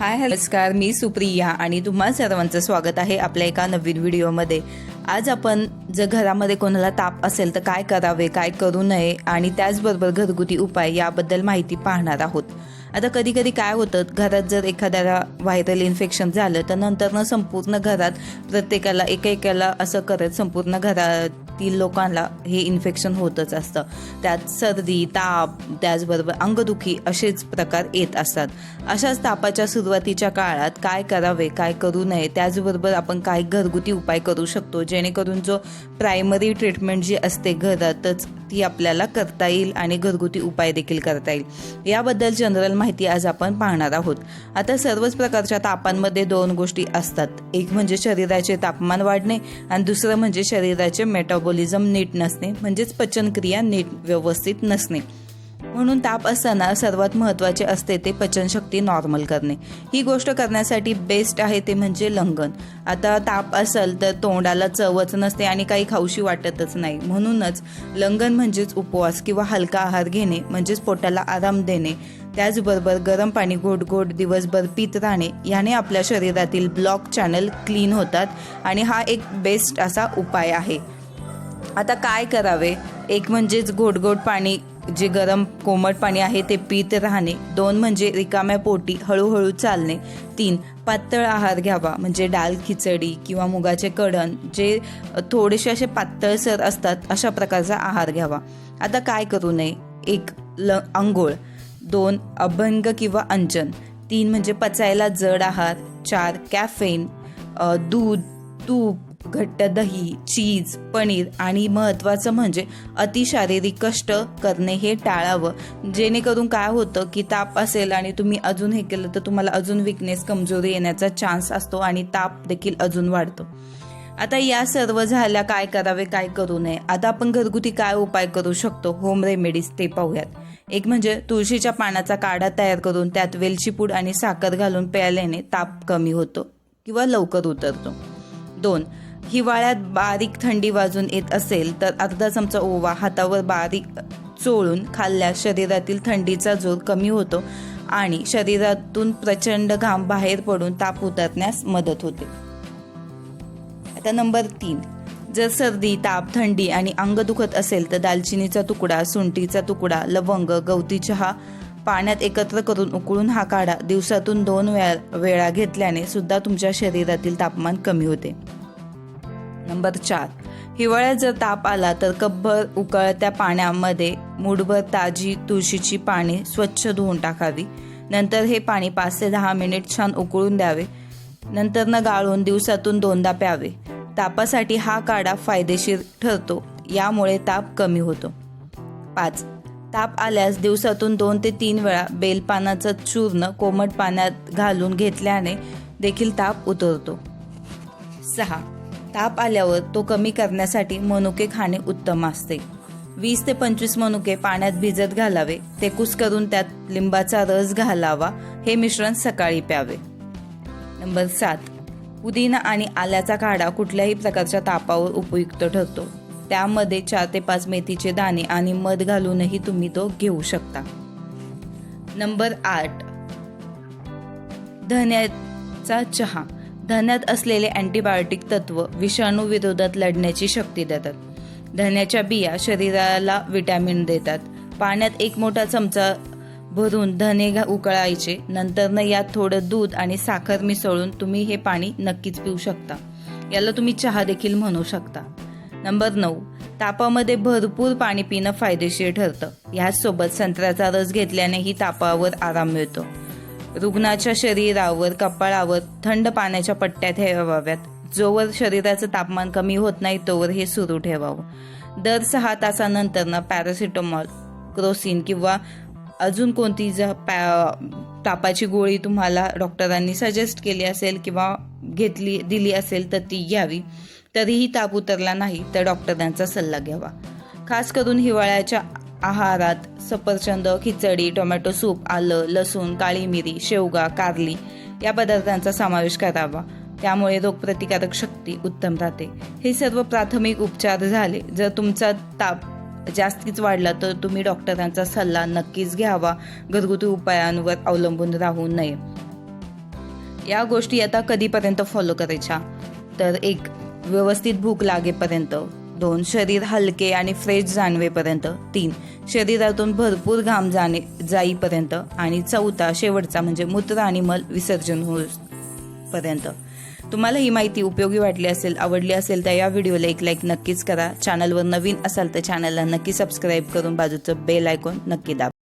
हाय नमस्कार. मी सुप्रिया आणि तुम्हा सर्वांचं स्वागत आहे आपल्या एका नवीन व्हिडिओमध्ये. आज आपण जर घरामध्ये कोणाला ताप असेल तर काय करावे काय करू नये आणि त्याचबरोबर घरगुती उपाय याबद्दल माहिती पाहणार आहोत. आता कधी कधी काय होतं घरात जर एखाद्याला व्हायरल इन्फेक्शन झालं तर नंतरनं संपूर्ण घरात प्रत्येकाला एका एकाला असं करत संपूर्ण घरातील लोकांना हे इन्फेक्शन होतच असतं. त्यात सर्दी ताप त्याचबरोबर अंगदुखी असेच प्रकार येत असतात. अशाच तापाच्या सुरुवातीच्या काळात काय करावे काय करू नये त्याचबरोबर आपण काय घरगुती उपाय करू शकतो जेणेकरून जो प्रायमरी ट्रीटमेंट जी असते घरातच ती आपल्याला करता येईल आणि घरगुती उपाय देखील करता येईल. याबद्दल जनरल माहिती आज आपण पाहणार आहोत. आता सर्वच प्रकारच्या तापांमध्ये दोन गोष्टी असतात. एक म्हणजे शरीराचे तापमान वाढणे आणि दुसरं म्हणजे शरीराचे मेटाबॉलिझम नीट नसणे म्हणजेच पचनक्रिया नीट व्यवस्थित नसणे. म्हणून ताप असताना सर्वात महत्त्वाचे असते ते पचनशक्ती नॉर्मल करणे. ही गोष्ट करण्यासाठी बेस्ट आहे ते म्हणजे लंगन आता ताप असेल तर तोंडाला चवच नसते आणि काही खाऊशी वाटतच नाही. म्हणूनच लंगन म्हणजेच उपवास किंवा हलका आहार घेणे म्हणजेच पोटाला आराम देणे. त्याचबरोबर गरम पाणी गोड गोड दिवसभर पित राहणे याने आपल्या शरीरातील ब्लॉक चॅनल क्लीन होतात आणि हा एक बेस्ट असा उपाय आहे. आता काय करावे? एक म्हणजेच गोड गोड पाणी जे गरम कोमट पाणी आहे ते पीत राहणे. दोन म्हणजे रिकाम्या पोटी हळूहळू चालणे. तीन पातळ आहार घ्यावा म्हणजे डाल खिचडी किंवा मुगाचे कडण जे थोडेसे असे पातळसर असतात अशा प्रकारचा आहार घ्यावा. आता काय करू नये? एक ल आंघोळ. दोन अभंग किंवा अंजन. तीन म्हणजे पचायला जड आहार. चार कॅफेन. दूध तूप. घट्ट दही चीज पनीर आणि महत्त्वाचं म्हणजे अतिशारीरिक कष्ट करणे हे टाळावं. जेणेकरून काय होतं की ताप असेल आणि तुम्ही अजून हे केलं तर तुम्हाला अजून विकनेस कमजोरी येण्याचा चान्स असतो आणि ताप देखील अजून वाढतो. आता या सर्व झाल्या काय करावे काय करू नये? आता आपण घरगुती काय उपाय करू शकतो? होम रेमेडीज ते पाहूयात. एक म्हणजे तुळशीच्या पानाचा काढा तयार करून त्यात वेलची पूड आणि साखर घालून प्यायल्याने ताप कमी होतो किंवा लवकर उतरतो. दोन हिवाळ्यात बारीक थंडी वाजून येत असेल तर अर्धा चमचा ओवा हातावर बारीक चोळून खाल्ल्यास शरीरातील थंडीचा जोर कमी होतो आणि शरीरातून प्रचंड घाम बाहेर पडून ताप उतरण्यास मदत होते. आता नंबर तीन. जर सर्दी ताप थंडी आणि अंग दुखत असेल तर दालचिनीचा तुकडा सुंठीचा तुकडा लवंग गवती चहा पाण्यात एकत्र करून उकळून हा काढा. दिवसातून दोन वेळा वेळा घेतल्याने सुद्धा तुमच्या शरीरातील तापमान कमी होते. नंबर चार. हिवाळ्यात जर ताप आला तर कपभर उकळत्या पाण्यामध्ये मुठभर ताजी तुळशीची पाने स्वच्छ धुवून टाकावी. नंतर हे पाणी पाच ते दहा मिनिट छान उकळून द्यावे. नंतर न गाळून दिवसातून दोनदा प्यावे. तापासाठी हा काढा फायदेशीर ठरतो. यामुळे ताप कमी होतो. पाच. ताप आल्यास दिवसातून दोन ते तीन वेळा बेलपानाचं चूर्ण कोमट पाण्यात घालून घेतल्याने देखील ताप उतरतो. सहा. ताप आल्यावर तो कमी करण्यासाठी मनुके खाणे उत्तम असते. वीस ते पंचवीस मनुके पाण्यात भिजत घालावे ते कुस करून त्यात लिंबाचा रस घालावा हे मिश्रण सकाळी प्यावे. नंबर सात पुदिना आणि आल्याचा काढा कुठल्याही प्रकारच्या तापावर उपयुक्त ठरतो. त्यामध्ये चार ते पाच मेथीचे दाणे आणि मध घालूनही तुम्ही तो घेऊ शकता. नंबर आठ धन्याचा चहा. धन्यात असलेले अँटीबायोटिक तत्व विषाणू विरोधात लढण्याची शक्ती देतात. धन्याच्या बिया शरीराला विटॅमिन देतात. पाण्यात एक मोठा चमचा भरून धने घा- उकळायचे. नंतर यात थोडं दूध आणि साखर मिसळून तुम्ही हे पाणी नक्कीच पिऊ शकता. याला तुम्ही चहा देखील म्हणू शकता. नंबर नऊ. तापामध्ये भरपूर पाणी पिणं फायदेशीर ठरतं. ह्याचसोबत संत्र्याचा रस घेतल्यानेही तापावर आराम मिळतो. रुग्णाच्या शरीरावर कपाळावर थंड पाण्याच्या पट्ट्या ठेवाव्यात. जोवर शरीराचं तापमान कमी होत नाही तोवर हे सुरू ठेवावं. दर सहा तासानंतर ना पॅरासिटामॉल क्रोसिन किंवा अजून कोणती ज पॅ तापाची गोळी तुम्हाला डॉक्टरांनी सजेस्ट केली असेल किंवा घेतली दिली असेल तर ती घ्यावी. तरीही ताप उतरला नाही तर डॉक्टरांचा सल्ला घ्यावा. खास करून हिवाळ्याच्या आहारात सफरचंद खिचडी टोमॅटो सूप आलं लसूण काळी मिरी शेवगा कारली या पदार्थांचा समावेश करावा. त्यामुळे रोगप्रतिकारक शक्ती उत्तम राहते. हे सर्व प्राथमिक उपचार झाले. जर तुमचा ताप जास्तीच वाढला तर तुम्ही डॉक्टरांचा सल्ला नक्कीच घ्यावा. घरगुती उपायांवर अवलंबून राहू नये. या गोष्टी आता कधीपर्यंत फॉलो करायच्या? तर एक व्यवस्थित भूक लागेपर्यंत. दोन शरीर हलके आणि फ्रेश जाणवेपर्यंत. तीन शरीरातून भरपूर घाम जाणे जाईपर्यंत आणि चौथा शेवटचा म्हणजे मूत्र आणि मल विसर्जन होईपर्यंत. तुम्हाला ही माहिती उपयोगी वाटली असेल आवडली असेल तर या व्हिडिओला एक लाईक नक्कीच करा. चॅनलवर नवीन असाल तर चॅनलला नक्की सबस्क्राईब करून बाजूचं बेल आयकॉन नक्की दाबा.